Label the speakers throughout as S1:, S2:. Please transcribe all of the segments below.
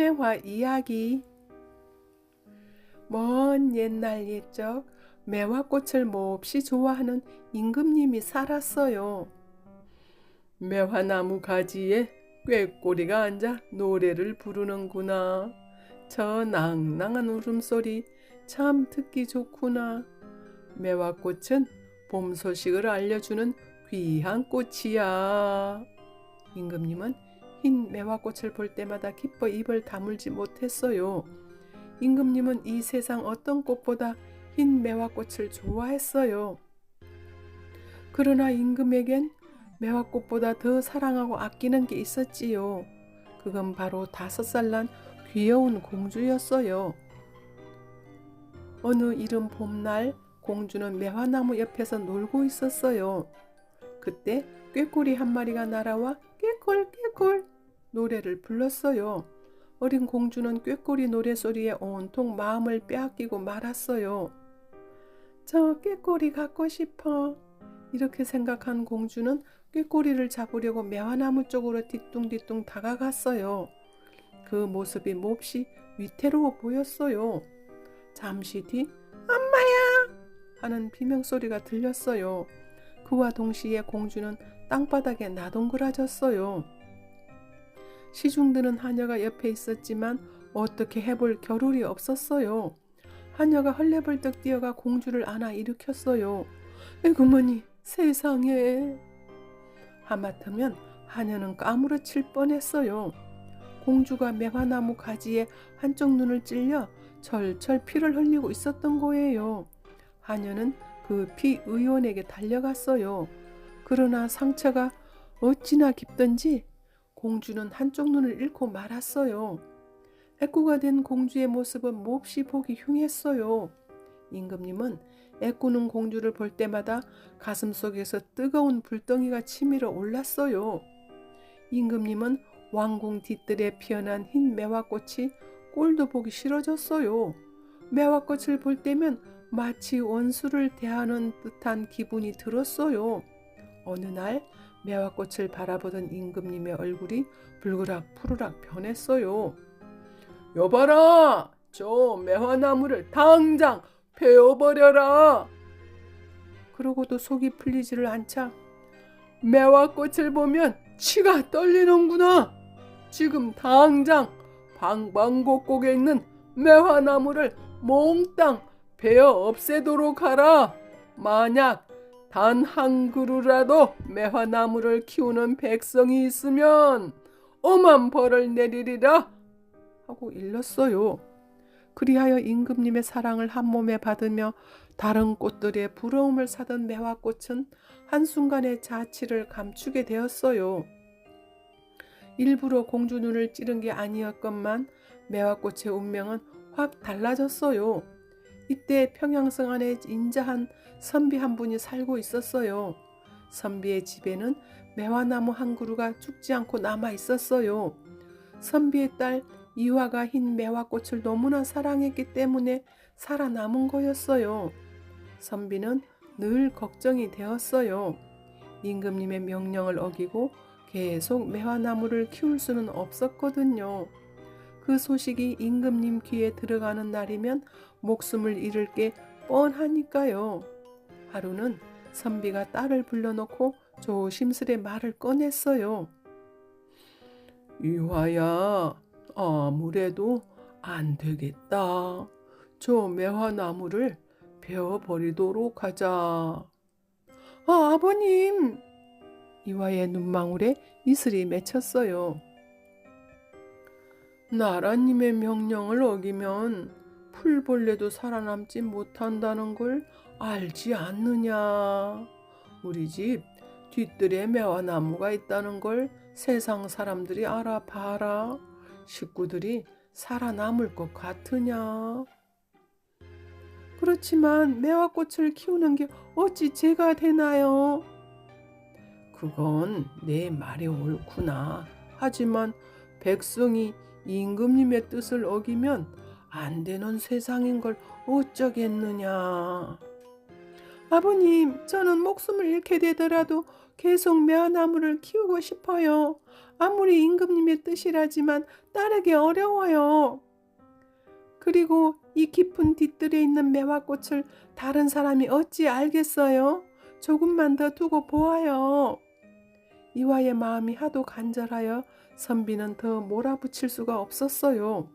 S1: 흰매화 이야기 먼 옛날 옛적 매화꽃을 몹시 좋아하는 임금님이 살았어요. 매화나무 가지에 꾀꼬리가 앉아 노래를 부르는구나. 저 낭낭한 울음소리 참 듣기 좋구나. 매화꽃은 봄 소식을 알려주는 귀한 꽃이야. 임금님은 흰 매화꽃을 볼 때마다 기뻐 입을 다물지 못했어요. 임금님은 이 세상 어떤 꽃보다 흰 매화꽃을 좋아했어요. 그러나 임금에겐 매화꽃보다 더 사랑하고 아끼는 게 있었지요. 그건 바로 다섯 살 난 귀여운 공주였어요. 어느 이른 봄날 공주는 매화나무 옆에서 놀고 있었어요. 그때 꾀꼬리 한 마리가 날아와 꾀꼴 꾀꼴 노래를 불렀어요. 어린 공주는 꾀꼬리 노래소리에 온통 마음을 빼앗기고 말았어요. 저 꾀꼬리 갖고 싶어. 이렇게 생각한 공주는 꾀꼬리를 잡으려고 매화나무 쪽으로 뒤뚱뒤뚱 다가갔어요. 그 모습이 몹시 위태로워 보였어요. 잠시 뒤 엄마야 하는 비명소리가 들렸어요. 그와 동시에 공주는 땅바닥에 나동그라졌어요. 시중드는 하녀가 옆에 있었지만 어떻게 해볼 겨를이 없었어요. 하녀가 헐레벌떡 뛰어가 공주를 안아 일으켰어요. 에구머니 세상에 하마터면 하녀는 까무러칠 뻔했어요. 공주가 매화나무 가지에 한쪽 눈을 찔려 철철 피를 흘리고 있었던 거예요. 하녀는 급히 의원에게 달려갔어요. 그러나 상처가 어찌나 깊던지 공주는 한쪽 눈을 잃고 말았어요. 애꾸가 된 공주의 모습은 몹시 보기 흉했어요. 임금님은 애꾸는 공주를 볼 때마다 가슴 속에서 뜨거운 불덩이가 치밀어 올랐어요. 임금님은 왕궁 뒤뜰에 피어난 흰 매화꽃이 꼴도 보기 싫어졌어요. 매화꽃을 볼 때면 마치 원수를 대하는 듯한 기분이 들었어요. 어느 날 매화꽃을 바라보던 임금님의 얼굴이 불그락 푸르락 변했어요. 여봐라! 저 매화나무를 당장 베어버려라! 그러고도 속이 풀리지를 않자 매화꽃을 보면 치가 떨리는구나. 지금 당장 방방곡곡에 있는 매화나무를 몽땅 베어 없애도록 하라. 만약 단 한 그루라도 매화나무를 키우는 백성이 있으면 엄한 벌을 내리리라 하고 일렀어요. 그리하여 임금님의 사랑을 한 몸에 받으며 다른 꽃들의 부러움을 사던 매화꽃은 한순간에 자취를 감추게 되었어요. 일부러 공주 눈을 찌른 게 아니었건만 매화꽃의 운명은 확 달라졌어요. 이때 평양성 안에 인자한 선비 한 분이 살고 있었어요. 선비의 집에는 매화나무 한 그루가 죽지 않고 남아 있었어요. 선비의 딸 이화가 흰 매화꽃을 너무나 사랑했기 때문에 살아남은 거였어요. 선비는 늘 걱정이 되었어요. 임금님의 명령을 어기고 계속 매화나무를 키울 수는 없었거든요. 그 소식이 임금님 귀에 들어가는 날이면 목숨을 잃을 게 뻔하니까요. 하루는 선비가 딸을 불러놓고 조심스레 말을 꺼냈어요. 이화야, 아무래도 안 되겠다. 저 매화나무를 베어버리도록 하자. 아, 아버님! 이화의 눈망울에 이슬이 맺혔어요. 나라님의 명령을 어기면 풀벌레도 살아남지 못한다는 걸 알지 않느냐. 우리 집 뒤뜰에 매화나무가 있다는 걸 세상 사람들이 알아봐라. 식구들이 살아남을 것 같으냐. 그렇지만 매화꽃을 키우는 게 어찌 죄가 되나요? 그건 내 말이 옳구나. 하지만 백성이 임금님의 뜻을 어기면 안 되는 세상인 걸 어쩌겠느냐. 아버님, 저는 목숨을 잃게 되더라도 계속 매화나무를 키우고 싶어요. 아무리 임금님의 뜻이라지만 따르기 어려워요. 그리고 이 깊은 뒤뜰에 있는 매화꽃을 다른 사람이 어찌 알겠어요? 조금만 더 두고 보아요. 이화의 마음이 하도 간절하여 선비는 더 몰아붙일 수가 없었어요.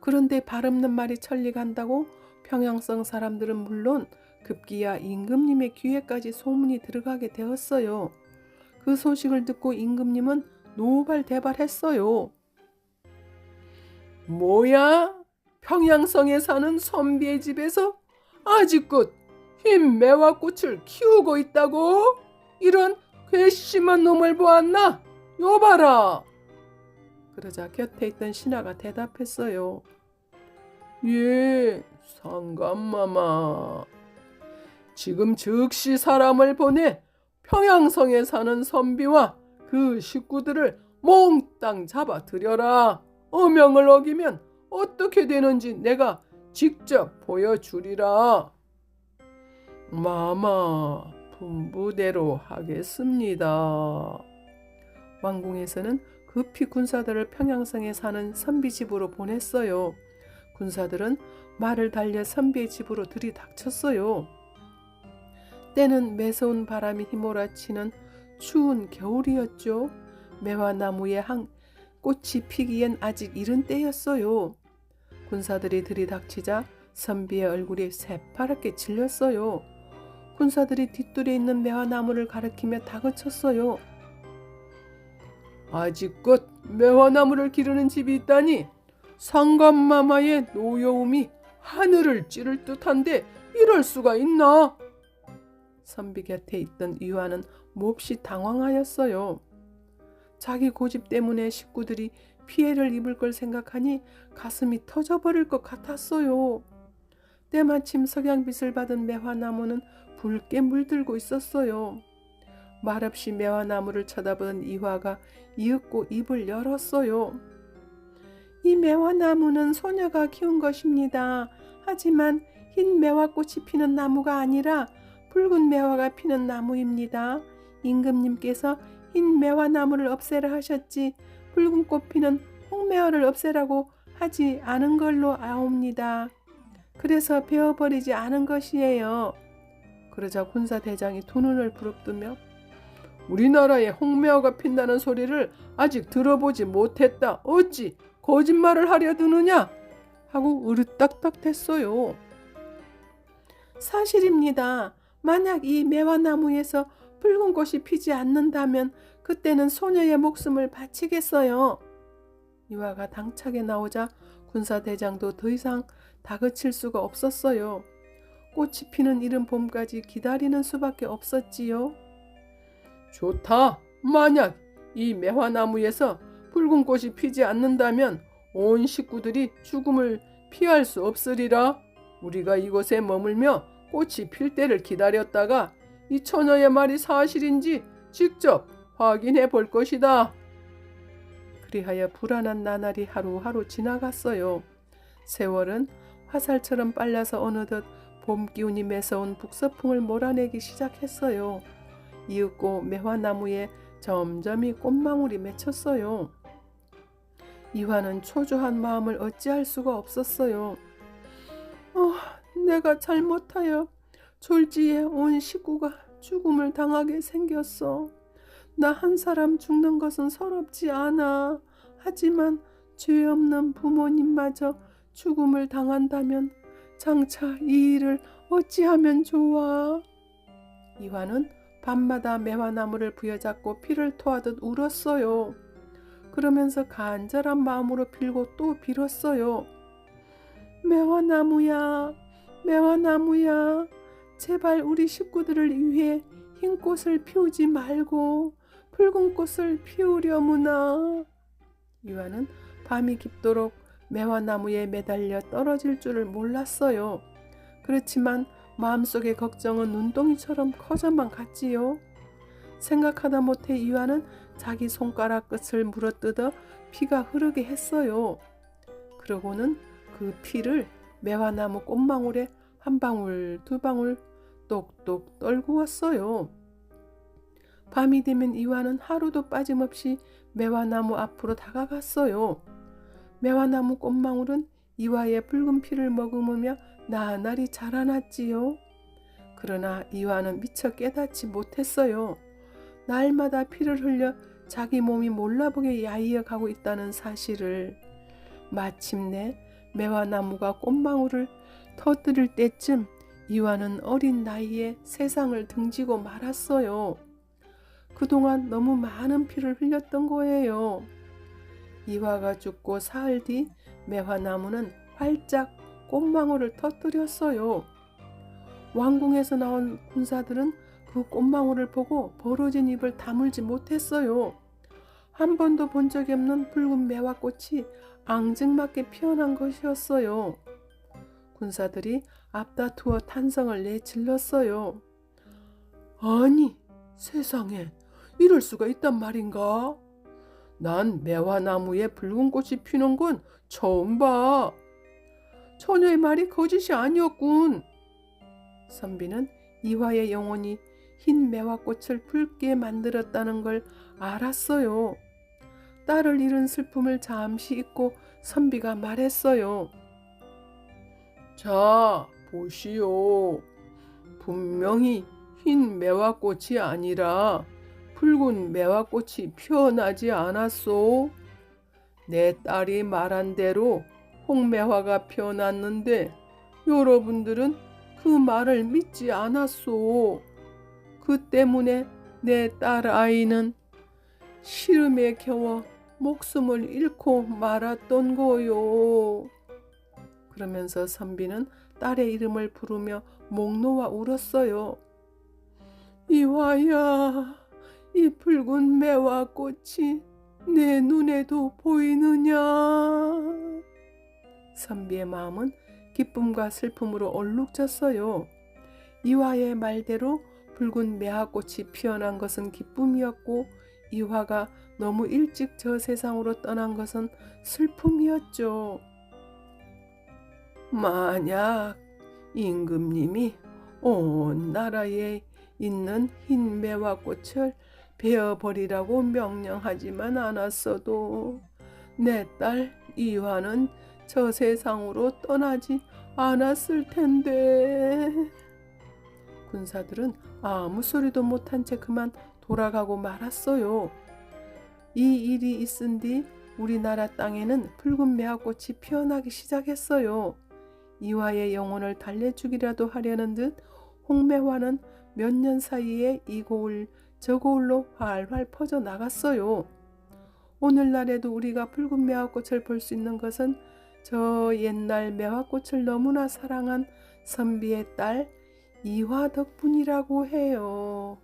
S1: 그런데 발 없는 말이 천리간다고 평양성 사람들은 물론 급기야 임금님의 귀에까지 소문이 들어가게 되었어요. 그 소식을 듣고 임금님은 노발대발했어요. 뭐야? 평양성에 사는 선비의 집에서 아직껏 흰 매화꽃을 키우고 있다고? 이런 괘씸한 놈을 보았나? 여봐라. 그러자 곁에 있던 신하가 대답했어요. 예, 상감마마. 지금 즉시 사람을 보내 평양성에 사는 선비와 그 식구들을 몽땅 잡아 들여라. 어명을 어기면 어떻게 되는지 내가 직접 보여주리라. 마마, 분부대로 하겠습니다. 왕궁에서는 급히 군사들을 평양성에 사는 선비 집으로 보냈어요. 군사들은 말을 달려 선비의 집으로 들이닥쳤어요. 때는 매서운 바람이 휘몰아치는 추운 겨울이었죠. 매화 나무에 한 꽃이 피기엔 아직 이른 때였어요. 군사들이 들이닥치자 선비의 얼굴이 새파랗게 질렸어요. 군사들이 뒷뜰에 있는 매화나무를 가리키며 다그쳤어요. 아직껏 매화나무를 기르는 집이 있다니 상감마마의 노여움이 하늘을 찌를 듯한데 이럴 수가 있나? 선비 곁에 있던 유아는 몹시 당황하였어요. 자기 고집 때문에 식구들이 피해를 입을 걸 생각하니 가슴이 터져버릴 것 같았어요. 때마침 석양빛을 받은 매화나무는 붉게 물들고 있었어요. 말없이 매화나무를 쳐다보던 이화가 이윽고 입을 열었어요. 이 매화나무는 소녀가 키운 것입니다. 하지만 흰 매화꽃이 피는 나무가 아니라 붉은 매화가 피는 나무입니다. 임금님께서 흰 매화나무를 없애라 하셨지 붉은 꽃 피는 홍매화를 없애라고 하지 않은 걸로 아옵니다. 그래서 베어버리지 않은 것이에요. 그러자 군사 대장이 두 눈을 부릅뜨며 우리나라에 홍매화가 핀다는 소리를 아직 들어보지 못했다. 어찌 거짓말을 하려 드느냐? 하고 으르딱딱 됐어요. 사실입니다. 만약 이 매화나무에서 붉은 꽃이 피지 않는다면 그때는 소녀의 목숨을 바치겠어요. 이화가 당차게 나오자 군사대장도 더 이상 다그칠 수가 없었어요. 꽃이 피는 이른 봄까지 기다리는 수밖에 없었지요. 좋다. 만약 이 매화나무에서 붉은 꽃이 피지 않는다면 온 식구들이 죽음을 피할 수 없으리라. 우리가 이곳에 머물며 꽃이 필 때를 기다렸다가 이 처녀의 말이 사실인지 직접 확인해 볼 것이다. 그리하여 불안한 나날이 하루하루 지나갔어요. 세월은 화살처럼 빨라서 어느덧 봄 기운이 매서운 북서풍을 몰아내기 시작했어요. 이윽고 매화나무에 점점이 꽃망울이 맺혔어요. 이화는 초조한 마음을 어찌할 수가 없었어요. 어, 내가 잘못하여 졸지에 온 식구가 죽음을 당하게 생겼어. 나 한 사람 죽는 것은 서럽지 않아. 하지만 죄 없는 부모님마저 죽음을 당한다면 장차 이 일을 어찌하면 좋아. 이화는 밤마다 매화나무를 부여잡고 피를 토하듯 울었어요. 그러면서 간절한 마음으로 빌고 또 빌었어요. 매화나무야, 매화나무야, 제발 우리 식구들을 위해 흰 꽃을 피우지 말고 붉은 꽃을 피우려무나. 이화는 밤이 깊도록 매화나무에 매달려 떨어질 줄을 몰랐어요. 그렇지만 마음속의 걱정은 눈덩이처럼 커져만 갔지요. 생각하다 못해 이화는 자기 손가락 끝을 물어뜯어 피가 흐르게 했어요. 그러고는 그 피를 매화나무 꽃망울에 한 방울 두 방울 똑똑 떨구었어요. 밤이 되면 이화는 하루도 빠짐없이 매화나무 앞으로 다가갔어요. 매화나무 꽃망울은 이화의 붉은 피를 머금으며 나날이 자라났지요. 그러나 이화는 미처 깨닫지 못했어요. 날마다 피를 흘려 자기 몸이 몰라보게 야이어 가고 있다는 사실을 마침내 매화나무가 꽃망울을 터뜨릴 때쯤 이화는 어린 나이에 세상을 등지고 말았어요. 그동안 너무 많은 피를 흘렸던 거예요. 이화가 죽고 사흘 뒤 매화나무는 활짝 꽃망울을 터뜨렸어요. 왕궁에서 나온 군사들은 그 꽃망울을 보고 벌어진 입을 다물지 못했어요. 한 번도 본 적이 없는 붉은 매화꽃이 앙증맞게 피어난 것이었어요. 군사들이 앞다투어 탄성을 내질렀어요. 아니, 세상에 이럴 수가 있단 말인가? 난 매화나무에 붉은 꽃이 피는 건 처음 봐. 처녀의 말이 거짓이 아니었군. 선비는 이화의 영혼이 흰 매화꽃을 붉게 만들었다는 걸 알았어요. 딸을 잃은 슬픔을 잠시 잊고 선비가 말했어요. 자, 보시오. 분명히 흰 매화꽃이 아니라 붉은 매화꽃이 피어나지 않았소. 내 딸이 말한 대로 홍매화가 피어났는데 여러분들은 그 말을 믿지 않았소. 그 때문에 내 딸 아이는 시름에 겨워 목숨을 잃고 말았던 거요. 그러면서 선비는 딸의 이름을 부르며 목 놓아 울었어요. 이화야, 이 붉은 매화 꽃이 내 눈에도 보이느냐? 선비의 마음은 기쁨과 슬픔으로 얼룩졌어요. 이화의 말대로 붉은 매화꽃이 피어난 것은 기쁨이었고 이화가 너무 일찍 저 세상으로 떠난 것은 슬픔이었죠. 만약 임금님이 온 나라에 있는 흰 매화꽃을 베어버리라고 명령하지만 않았어도 내 딸 이화는 저 세상으로 떠나지 않았을 텐데. 군사들은 아무 소리도 못한 채 그만 돌아가고 말았어요. 이 일이 있은 뒤 우리나라 땅에는 붉은 매화꽃이 피어나기 시작했어요. 이화의 영혼을 달래주기라도 하려는 듯 홍매화는 몇 년 사이에 이 고을 저 고을로 활활 퍼져 나갔어요. 오늘날에도 우리가 붉은 매화꽃을 볼 수 있는 것은 저 옛날 매화꽃을 너무나 사랑한 선비의 딸 이화 덕분이라고 해요.